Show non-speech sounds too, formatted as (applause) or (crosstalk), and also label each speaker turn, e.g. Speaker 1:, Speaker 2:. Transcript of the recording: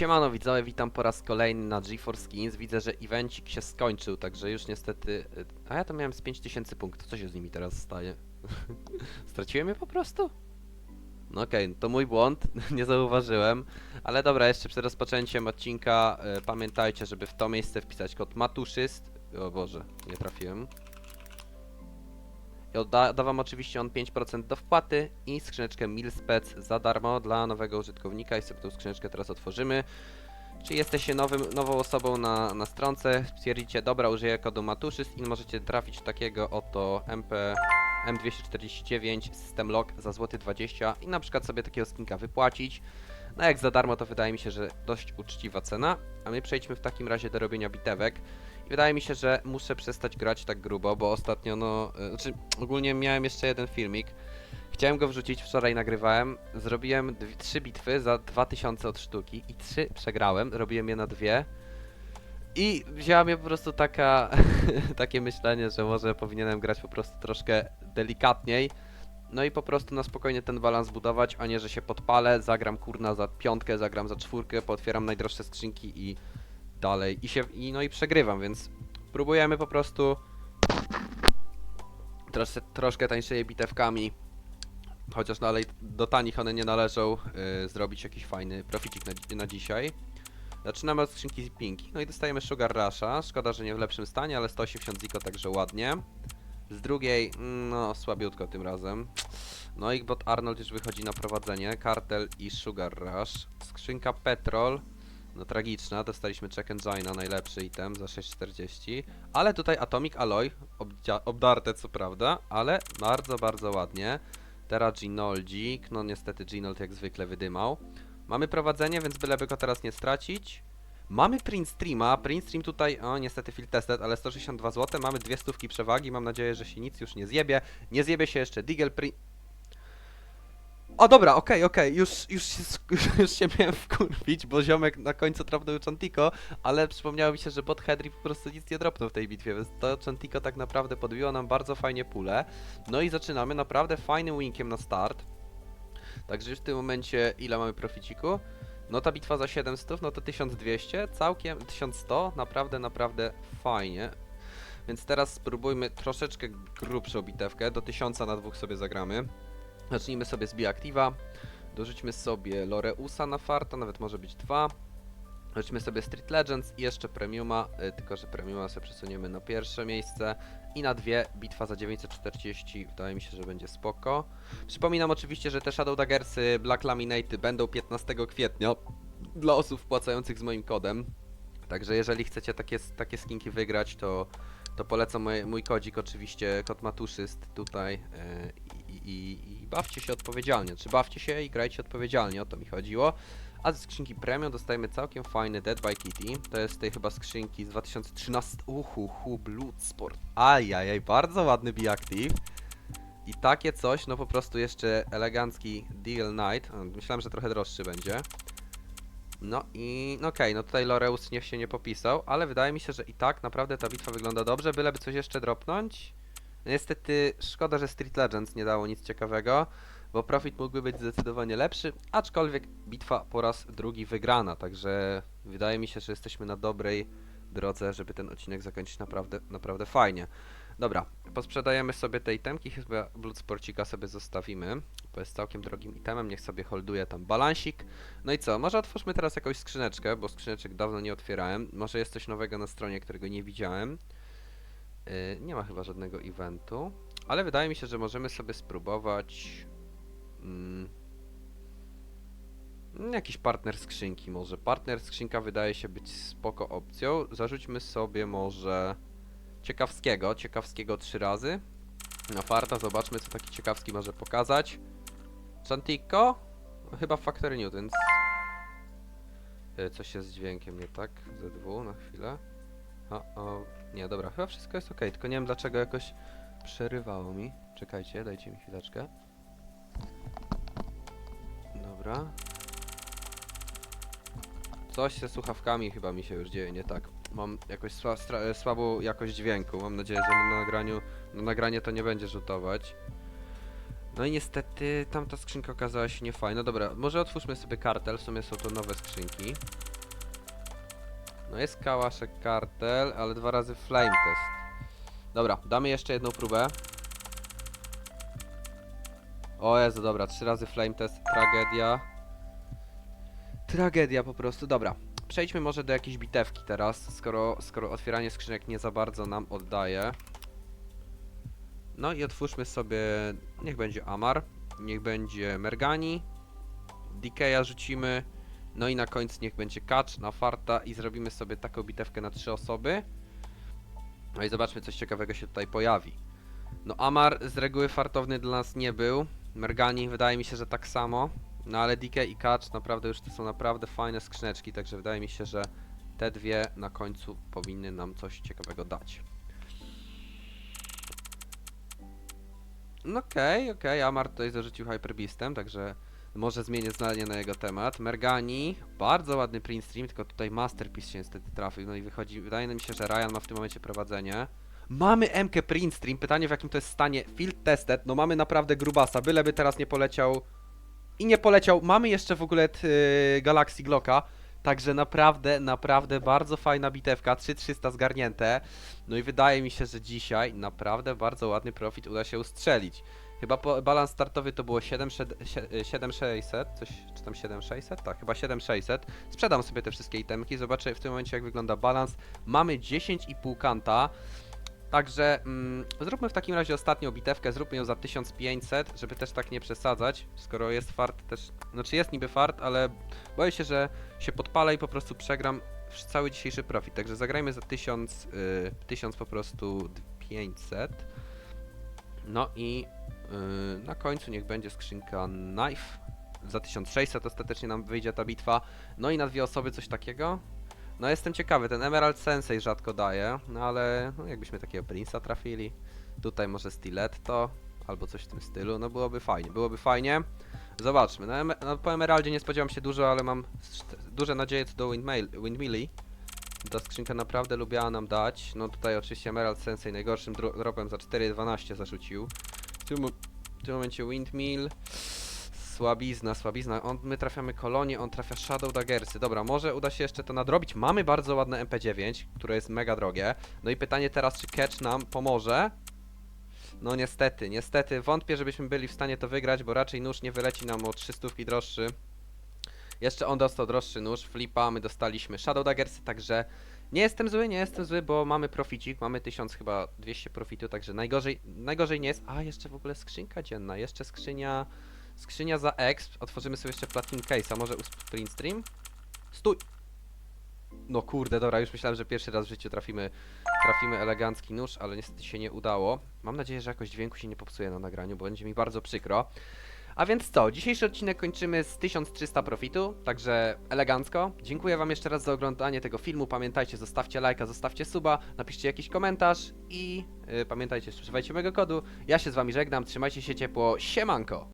Speaker 1: Siemano widzowie, witam po raz kolejny na GeForce Skins. Widzę, że evencik się skończył, także już niestety... y, A ja to miałem z 5000 punktów, co się z nimi teraz staje? (laughs) Straciłem je po prostu? No okej, to mój błąd, (laughs) nie zauważyłem. Ale dobra, jeszcze przed rozpoczęciem odcinka y, pamiętajcie, żeby w to miejsce wpisać kod matuszyst. O Boże, nie trafiłem. I da wam oczywiście on 5% do wpłaty i skrzyneczkę Milspec za darmo dla nowego użytkownika i sobie tą skrzyneczkę teraz otworzymy. Czy jesteście nowym, nową osobą na, na stronce, stwierdzicie, dobra, użyję kodu Matuszyst i możecie trafić takiego oto MP M249 System Lock za złoty 20 i na przykład sobie takiego skinka wypłacić. No jak za darmo to wydaje mi się, że dość uczciwa cena, a my przejdźmy w takim razie do robienia bitewek. Wydaje mi się, że muszę przestać grać tak grubo, bo ostatnio, no, y, znaczy ogólnie miałem jeszcze jeden filmik. Chciałem go wrzucić, wczoraj nagrywałem. Zrobiłem dwie, trzy bitwy za 2000 od sztuki i trzy przegrałem. Robiłem je na dwie. I wzięła mnie po prostu taka, (laughs) takie myślenie, że może powinienem grać po prostu troszkę delikatniej. No i po prostu na spokojnie ten balans budować, a nie, że się podpalę, zagram kurna za piątkę, zagram za czwórkę, pootwieram najdroższe skrzynki i dalej. I się, i, no i przegrywam, więc próbujemy po prostu troszkę, troszkę tańszymi bitewkami, chociaż dalej do tanich one nie należą, yy, zrobić jakiś fajny proficik na, na dzisiaj. Zaczynamy od skrzynki Pinki, no i dostajemy Sugar Rusha, szkoda, że nie w lepszym stanie, ale 180 ziko, także ładnie. Z drugiej, mm, no słabiutko tym razem. No i bot Arnold już wychodzi na prowadzenie, Kartel i Sugar Rush. Skrzynka Petrol, no tragiczna, dostaliśmy Check Engina, najlepszy item za 6,40. Ale tutaj Atomic Alloy, obdarte co prawda, ale bardzo, bardzo ładnie. Teraz Ginoldik, no niestety Ginold jak zwykle wydymał. Mamy prowadzenie, więc byleby go teraz nie stracić. Mamy print streama, print stream tutaj, o niestety field tested, ale 162 zł, mamy dwie stówki przewagi, mam nadzieję, że się nic już nie zjebie. Nie zjebie się jeszcze Digel print... O dobra, okej, okej, już, już, się, (laughs) już się miałem wkurwić, bo ziomek na końcu trafnął Chantiko, ale przypomniało mi się, że bot Hedry po prostu nic nie dropnął w tej bitwie, więc to Chantiko tak naprawdę podbiło nam bardzo fajnie pulę. No i zaczynamy naprawdę fajnym winkiem na start. Także już w tym momencie ile mamy proficiku? No ta bitwa za 700, no to 1200, całkiem 1100, naprawdę, naprawdę fajnie. Więc teraz spróbujmy troszeczkę grubszą bitewkę, do 1000 na dwóch sobie zagramy. Zacznijmy sobie z Biactiva, dorzućmy sobie Loreusa na farta, nawet może być dwa. Dorzućmy sobie Street Legends i jeszcze Premiuma, y, tylko że Premiuma sobie przesuniemy na pierwsze miejsce. I na dwie, bitwa za 940, wydaje mi się, że będzie spoko. Przypominam oczywiście, że te Shadow Daggersy Black Laminate będą 15 kwietnia dla osób wpłacających z moim kodem. Także jeżeli chcecie takie, takie skinki wygrać, to, to polecam mój, mój kodzik oczywiście, kod matuszyst tutaj yy, i, i, i bawcie się odpowiedzialnie. Czy bawcie się i grajcie odpowiedzialnie, o to mi chodziło. A ze skrzynki premium dostajemy całkiem fajny Dead by Kitty. To jest tej chyba skrzynki z 2013. Uhu, hu, Bloodsport. Ajajaj, bardzo ładny Biactive. I takie coś, no po prostu jeszcze elegancki Deal Knight. A, Myślałem, że trochę droższy będzie. No i no okej, no tutaj Loreus nie się nie popisał, ale wydaje mi się, że i tak naprawdę ta bitwa wygląda dobrze, byleby coś jeszcze dropnąć. Niestety szkoda, że Street Legends nie dało nic ciekawego, bo profit mógłby być zdecydowanie lepszy, aczkolwiek bitwa po raz drugi wygrana, także wydaje mi się, że jesteśmy na dobrej drodze, żeby ten odcinek zakończyć naprawdę, naprawdę fajnie. Dobra, posprzedajemy sobie te itemki, chyba Bloodsporcika sobie zostawimy, bo jest całkiem drogim itemem, niech sobie holduje tam balansik. No i co, może otwórzmy teraz jakąś skrzyneczkę, bo skrzyneczek dawno nie otwierałem, może jest coś nowego na stronie, którego nie widziałem. Yy, nie ma chyba żadnego eventu, ale wydaje mi się, że możemy sobie spróbować... Mm, jakiś partner skrzynki może. Partner skrzynka wydaje się być spoko opcją. Zarzućmy sobie może ciekawskiego, ciekawskiego trzy razy. Na farta, zobaczmy co taki ciekawski może pokazać. Chantico? Chyba Factory Newtons. E, Coś jest z dźwiękiem, nie tak? Z2 na chwilę. O, o, nie, dobra, chyba wszystko jest ok, tylko nie wiem dlaczego jakoś przerywało mi. Czekajcie, dajcie mi chwileczkę. Dobra. Coś ze słuchawkami chyba mi się już dzieje nie tak. Mam jakoś sła, stra, e, słabą jakość dźwięku. Mam nadzieję, że na nagraniu, na nagranie to nie będzie rzutować. No i niestety tamta skrzynka okazała się niefajna. Dobra, może otwórzmy sobie kartel, w sumie są to nowe skrzynki. No jest kałaszek kartel, ale dwa razy flame test. Dobra, damy jeszcze jedną próbę. O Jezu, dobra, trzy razy flame test, tragedia. Tragedia po prostu, dobra. Przejdźmy może do jakiejś bitewki teraz, skoro, skoro otwieranie skrzynek nie za bardzo nam oddaje. No i otwórzmy sobie, niech będzie Amar, niech będzie Mergani, Dikeya rzucimy, no i na końcu niech będzie Kacz na farta i zrobimy sobie taką bitewkę na trzy osoby. No i zobaczmy, coś ciekawego się tutaj pojawi. No Amar z reguły fartowny dla nas nie był, Mergani wydaje mi się, że tak samo. No ale DK i Kacz naprawdę już to są naprawdę fajne skrzyneczki, także wydaje mi się, że te dwie na końcu powinny nam coś ciekawego dać. No okej, okej, Amar tutaj zarzucił Hyper Beastem, także może zmienię zdanie na jego temat. Mergani, bardzo ładny print stream, tylko tutaj Masterpiece się niestety trafił, no i wychodzi, wydaje mi się, że Ryan ma w tym momencie prowadzenie. Mamy MK print stream, pytanie w jakim to jest stanie field tested, no mamy naprawdę grubasa, byleby teraz nie poleciał i nie poleciał. Mamy jeszcze w ogóle t, y, Galaxy Glocka. Także naprawdę, naprawdę bardzo fajna bitewka. 3300 zgarnięte. No i wydaje mi się, że dzisiaj naprawdę bardzo ładny profit uda się ustrzelić. Chyba po, balans startowy to było 7600, sie- 7600, coś, czy tam 7600? Tak, chyba 7600. Sprzedam sobie te wszystkie itemki, zobaczę w tym momencie jak wygląda balans. Mamy 10,5 kanta. Także mm, zróbmy w takim razie ostatnią bitewkę, zróbmy ją za 1500, żeby też tak nie przesadzać, skoro jest fart też, znaczy jest niby fart, ale boję się, że się podpalę i po prostu przegram cały dzisiejszy profit, także zagrajmy za 1000, y, 1000 po prostu 500. No i y, na końcu niech będzie skrzynka knife, za 1600 ostatecznie nam wyjdzie ta bitwa, no i na dwie osoby coś takiego, no jestem ciekawy, ten Emerald Sensei rzadko daje, no ale no, jakbyśmy takiego Prince'a trafili, tutaj może Stiletto, albo coś w tym stylu, no byłoby fajnie, byłoby fajnie. Zobaczmy, no, em- no po Emeraldzie nie spodziewam się dużo, ale mam duże nadzieje co do Windmill, Windmilli. Ta skrzynka naprawdę lubiała nam dać, no tutaj oczywiście Emerald Sensei najgorszym dro dropem za 4.12 zarzucił. Tym, w tym momencie Windmill, Słabizna, słabizna. On, my trafiamy kolonie, on trafia Shadow Daggersy. Dobra, może uda się jeszcze to nadrobić. Mamy bardzo ładne MP9, które jest mega drogie. No i pytanie teraz, czy Catch nam pomoże? No niestety, niestety. Wątpię, żebyśmy byli w stanie to wygrać, bo raczej nóż nie wyleci nam o 300 droższy. Jeszcze on dostał droższy nóż, flipa, my dostaliśmy Shadow Daggersy, także nie jestem zły, nie jestem zły, bo mamy proficik, mamy 1000 chyba 200 profitu, także najgorzej, najgorzej nie jest. A, jeszcze w ogóle skrzynka dzienna, jeszcze skrzynia... Skrzynia za exp. Otworzymy sobie jeszcze Platin Case'a. Może u Sprint Stream? Stój! No kurde, dobra, już myślałem, że pierwszy raz w życiu trafimy, trafimy elegancki nóż, ale niestety się nie udało. Mam nadzieję, że jakoś dźwięku się nie popsuje na nagraniu, bo będzie mi bardzo przykro. A więc co, dzisiejszy odcinek kończymy z 1300 profitu, także elegancko. Dziękuję wam jeszcze raz za oglądanie tego filmu. Pamiętajcie, zostawcie lajka, zostawcie suba, napiszcie jakiś komentarz i yy, pamiętajcie, używajcie mojego kodu. Ja się z wami żegnam, trzymajcie się ciepło, siemanko!